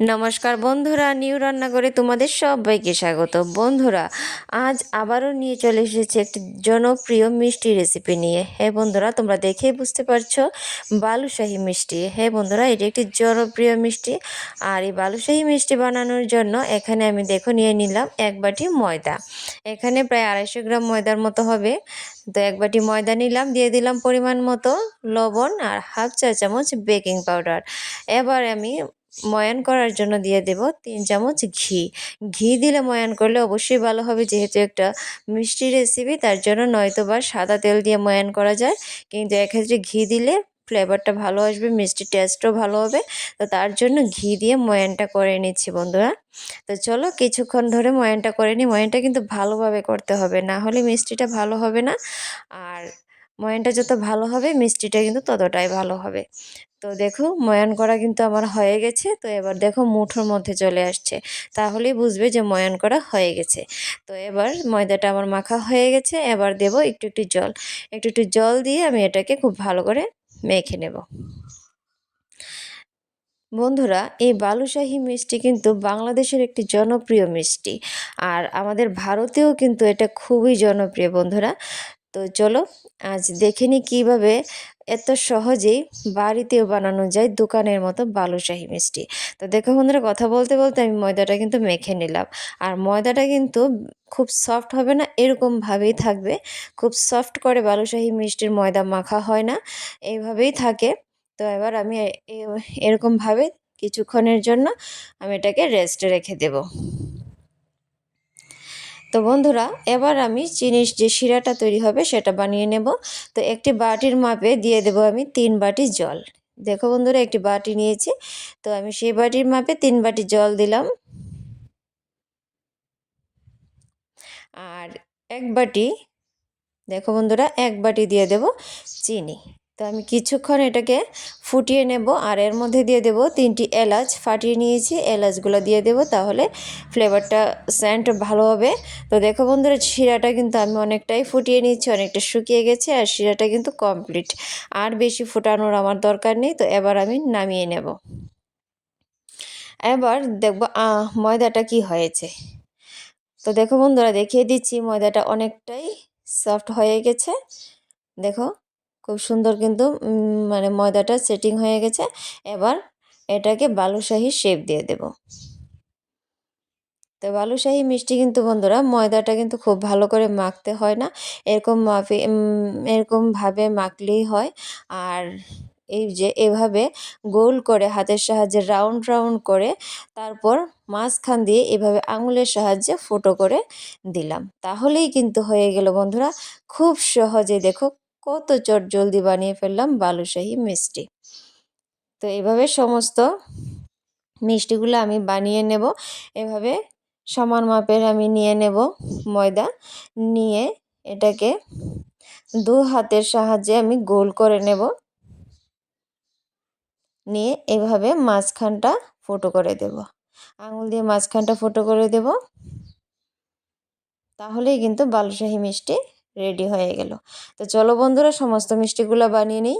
নমস্কার বন্ধুরা, নিউ রান্নাঘরে তোমাদের সবাইকে স্বাগত। বন্ধুরা, আজ আবারও নিয়ে চলে এসেছি একটি জনপ্রিয় মিষ্টি রেসিপি নিয়ে। হ্যাঁ বন্ধুরা, তোমরা দেখেই বুঝতে পারছ, বালুশাহী মিষ্টি। হ্যাঁ বন্ধুরা, এটি একটি জনপ্রিয় মিষ্টি। আর এই বালুশাহী মিষ্টি বানানোর জন্য এখানে আমি দেখো, নিয়ে নিলাম এক বাটি ময়দা। এখানে প্রায় আড়াইশো গ্রাম ময়দার মতো হবে। তো এক বাটি ময়দা নিলাম, দিয়ে দিলাম পরিমাণ মতো লবণ আর হাফ চা চামচ বেকিং পাউডার। এবার আমি ময়ান করার জন্য দিয়ে দেব তিন চামচ ঘি। ঘি দিলে ময়ান করলে অবশ্যই ভালো হবে, যেহেতু একটা মিষ্টি রেসিপি তার জন্য নয়তো বা সাদা তেল দিয়ে ময়ান করা যায়। কিন্তু এক্ষেত্রে ঘি দিলে ফ্লেভারটা ভালো আসবে মিষ্টি টেস্টও ভালো হবে। তো তার জন্য ঘি দিয়ে ময়ানটা করে নিচ্ছি বন্ধুরা। তো চলো কিছুক্ষণ ধরে ময়ানটা করে নিই। ময়ানটা কিন্তু ভালোভাবে করতে হবে, না হলে মিষ্টিটা ভালো হবে না। ময়ানটা যত ভালো হবে, মিষ্টিটা কিন্তু ততটাই ভালো হবে। তো দেখো, ময়ান করা কিন্তু আমার হয়ে গেছে। তো এবার দেখো, মুঠোর মধ্যে চলে আসছে। তাহলেই বুঝবে যে ময়ান করা হয়ে গেছে। তো এবার ময়দাটা আমার মাখা হয়ে গেছে। এবার দেব একটু একটু জল। একটু একটু জল দিয়ে আমি এটাকে খুব ভালো করে মেখে নেব। বন্ধুরা, এই বালুশাহী মিষ্টি কিন্তু বাংলাদেশের একটি জনপ্রিয় মিষ্টি। আর আমাদের ভারতেও কিন্তু এটা খুবই জনপ্রিয় বন্ধুরা। তো চলো, আজ দেখে নিই কীভাবে এত সহজেই বাড়িতেও বানানো যায় দোকানের মতো বালুশাহী মিষ্টি। তো দেখো বন্ধুরা, কথা বলতে বলতে আমি ময়দাটা কিন্তু মেখে নিলাম। আর ময়দাটা কিন্তু খুব সফট হবে না এরকমভাবেই থাকবে। খুব সফট করে বালুশাহী মিষ্টির ময়দা মাখা হয় না এইভাবেই থাকে। তো এবার আমি এরকমভাবে কিছুক্ষণের জন্য আমি এটাকে রেস্টে রেখে দেব। তো বন্ধুরা, এবার আমি চিনির যে শিরাটা তৈরি হবে সেটা বানিয়ে নেব। তো একটি বাটির মাপে দিয়ে দেব আমি তিন বাটি জল। দেখো বন্ধুরা, একটি বাটি নিয়েছি। তো আমি সেই বাটির মাপে তিন বাটি জল দিলাম। আর এক বাটি, দেখো বন্ধুরা, এক বাটি দিয়ে দেব চিনি। তো আমি কিছুক্ষণ এটাকে ফুটিয়ে নেব আর এর মধ্যে দিয়ে দেব তিনটি এলাচ। ফাটিয়ে নিয়েছি, এলাচগুলো দিয়ে দেব তাহলে ফ্লেভারটা স্যান্ট ভালো হবে। তো দেখো বন্ধুরা, শিরাটা কিন্তু আমি অনেকটাই ফুটিয়ে নিয়েছি, অনেকটা শুকিয়ে গেছে আর শিরাটা কিন্তু কমপ্লিট। আর বেশি ফুটানোর আমার দরকার নেই, তো এবার আমি নামিয়ে নেব। এবার দেখব ময়দাটা কি হয়েছে। তো দেখো বন্ধুরা, দেখিয়ে দিচ্ছি ময়দাটা অনেকটাই সফট হয়ে গেছে। দেখো খুব সুন্দর কিন্তু মানে ময়দাটা সেটিং হয়ে গেছে। এবার এটাকে বালুশাহি শেপ দিয়ে দেব। তো বালুশাহি মিষ্টি কিন্তু বন্ধুরা, ময়দাটা কিন্তু খুব ভালো করে মাখতে হয় না। এরকম মাফি এরকমভাবে মাখলেই হয়। আর এই যে এভাবে গোল করে হাতের সাহায্যে রাউন্ড রাউন্ড করে তারপর মাঝখান দিয়ে এভাবে আঙুলের সাহায্যে ফুটো করে দিলাম। তাহলেই কিন্তু হয়ে গেল বন্ধুরা, খুব সহজে দেখো কত চট জলদি বানিয়ে ফেললাম বালুশাহী মিষ্টি। তো এভাবে সমস্ত মিষ্টিগুলো আমি বানিয়ে নেব। এভাবে সমান মাপের আমি নিয়ে নেব ময়দা। নিয়ে এটাকে দু হাতের সাহায্যে আমি গোল করে নেব। নিয়ে এভাবে মাঝখানটা ফুটো করে দেব। আঙুল দিয়ে মাঝখানটা ফুটো করে দেব। তাহলেই কিন্তু বালুশাহী মিষ্টি রেডি হয়ে গেল। তো চলো বন্ধুরা, সমস্ত মিষ্টিগুলো বানিয়ে নিই।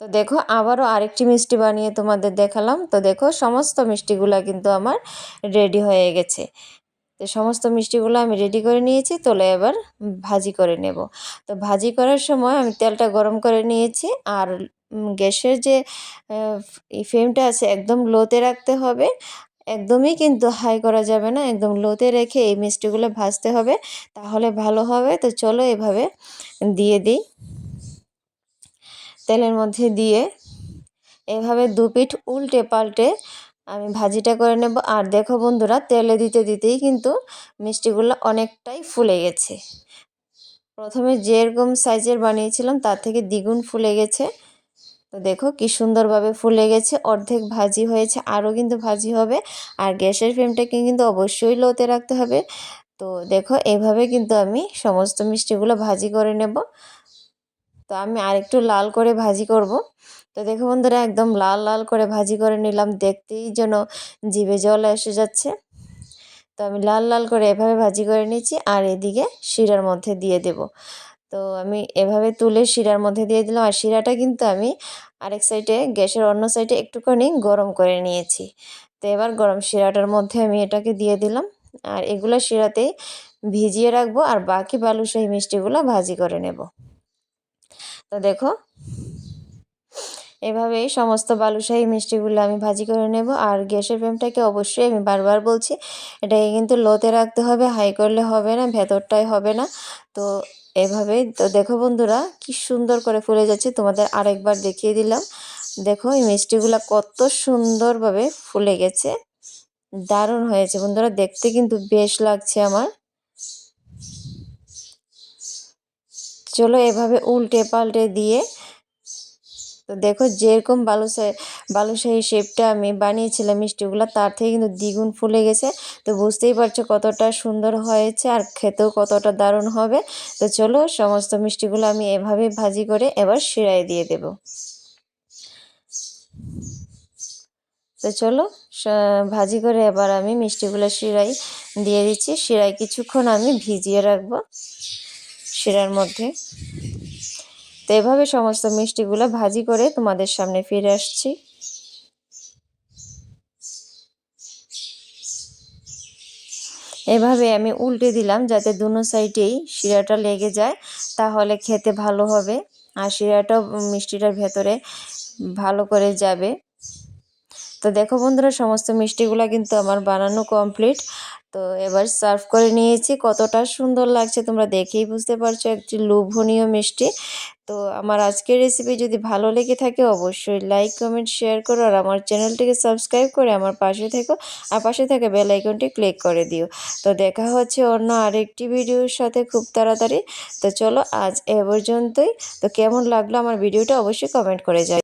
তো দেখো, আবারও আরেকটি মিষ্টি বানিয়ে তোমাদের দেখালাম। তো দেখো, সমস্ত মিষ্টিগুলো কিন্তু আমার রেডি হয়ে গেছে। তো সমস্ত মিষ্টিগুলো আমি রেডি করে নিয়েছি। তোলে এবার ভাজি করে নেব। তো ভাজি করার সময় আমি তেলটা গরম করে নিয়েছি। আর গ্যাসের যে ফ্লেমটা আছে, একদম লোতে রাখতে হবে। একদমই কিন্তু হাই করা যাবে না, একদম লোতে রেখে এই মিষ্টিগুলো ভাজতে হবে, তাহলে ভালো হবে। তো চলো এভাবে দিয়ে দিই। তেলের মধ্যে দিয়ে এভাবে দু পিঠ উল্টে পাল্টে আমি ভাজিটা করে নেব। আর দেখো বন্ধুরা, তেলে দিতে দিতেই কিন্তু মিষ্টিগুলো অনেকটাই ফুলে গেছে। প্রথমে যেরকম সাইজের বানিয়েছিলাম, তার থেকে দ্বিগুণ ফুলে গেছে। তো দেখো কি সুন্দরভাবে ফুলে গেছে, অর্ধেক ভাজি হয়েছে, আরও কিন্তু ভাজি হবে। আর গ্যাসের ফ্লেমটাকে কিন্তু অবশ্যই লোতে রাখতে হবে। তো দেখো এভাবে কিন্তু আমি সমস্ত মিষ্টিগুলো ভাজি করে নেব। তো আমি আরেকটু লাল করে ভাজি করব। তো দেখো বন্ধুরা একদম লাল লাল করে ভাজি করে নিলাম, দেখতেই যেন জিভে জল এসে যাচ্ছে। তো আমি লাল লাল করে এভাবে ভাজি করে নিচ্ছি আর এদিকে শিরার মধ্যে দিয়ে দেব। তো আমি এভাবে তুলে শিরার মধ্যে দিয়ে দিলাম। আর শিরাটা কিন্তু আমি আরেক সাইডে, গ্যাসের অন্য সাইডে একটুখানি গরম করে নিয়েছি। তো এবার গরম শিরাটার মধ্যে আমি এটাকে দিয়ে দিলাম। আর এগুলো শিরাতেই ভিজিয়ে রাখব। আর বাকি বালুশাহী মিষ্টিগুলো ভাজি করে নেব। তো দেখো, এভাবেই সমস্ত বালুশাহী মিষ্টিগুলো আমি ভাজি করে নেব। আর গ্যাসের ফ্লেমটাকে অবশ্যই আমি বারবার বলছি, এটাকে কিন্তু লোতে রাখতে হবে, হাই করলে হবে না ভেতরটাই হবে না। তো এভাবেই তো দেখো বন্ধুরা, কি সুন্দর করে ফুলে যাচ্ছে। তোমাদের আরেকবার দেখিয়ে দিলাম। দেখো, এই মিষ্টিগুলো কত সুন্দরভাবে ফুলে গেছে। দারুণ হয়েছে বন্ধুরা, দেখতে কিন্তু বেশ লাগছে আমার। চলো এভাবে উল্টে পাল্টে দিয়ে, তো দেখো যেরকম বালুশাহী বালুশাহী শেপটা আমি বানিয়েছিলাম মিষ্টিগুলো তার থেকে কিন্তু দ্বিগুণ ফুলে গেছে। তো বুঝতেই পারছ কতটা সুন্দর হয়েছে আর খেতেও কতটা দারুণ হবে। তো চলো সমস্ত মিষ্টিগুলো আমি এভাবে ভাজি করে এবার শিরায় দিয়ে দেব। তো চলো ভাজি করে এবার আমি মিষ্টিগুলো শিরাই দিয়ে দিচ্ছি। শিরায় কিছুক্ষণ আমি ভিজিয়ে রাখব শিরার মধ্যে। তো এভাবে সমস্ত মিষ্টিগুলো ভাজি করে তোমাদের সামনে ফিরে আসছি। এভাবে আমি উল্টে দিলাম যাতে দুনো সাইডেই শিরাটা লেগে যায়, তাহলে খেতে ভালো হবে। আর শিরাটাও মিষ্টিটার ভেতরে ভালো করে যাবে। তো দেখো বন্ধুরা, সমস্ত মিষ্টিগুলো কিন্তু আমার বানানো কমপ্লিট তো এবার সার্ভ করে নিয়েছি। কতটা সুন্দর লাগছে, তোমরা দেখেই বুঝতে পারছ, একটি লোভনীয় মিষ্টি। তো আমার আজকের রেসিপি যদি ভালো লেগে থাকে, অবশ্যই লাইক কমেন্ট শেয়ার করো। আর আমার চ্যানেলটিকে সাবস্ক্রাইব করে আমার পাশে থেকো। আর পাশে থেকে বেল আইকনটি ক্লিক করে দিও। তো দেখা হচ্ছে অন্য আরেকটি ভিডিওর সাথে খুব তাড়াতাড়ি। তো চলো আজ এ পর্যন্তই। তো কেমন লাগল আমার ভিডিওটা অবশ্যই কমেন্ট করে যাই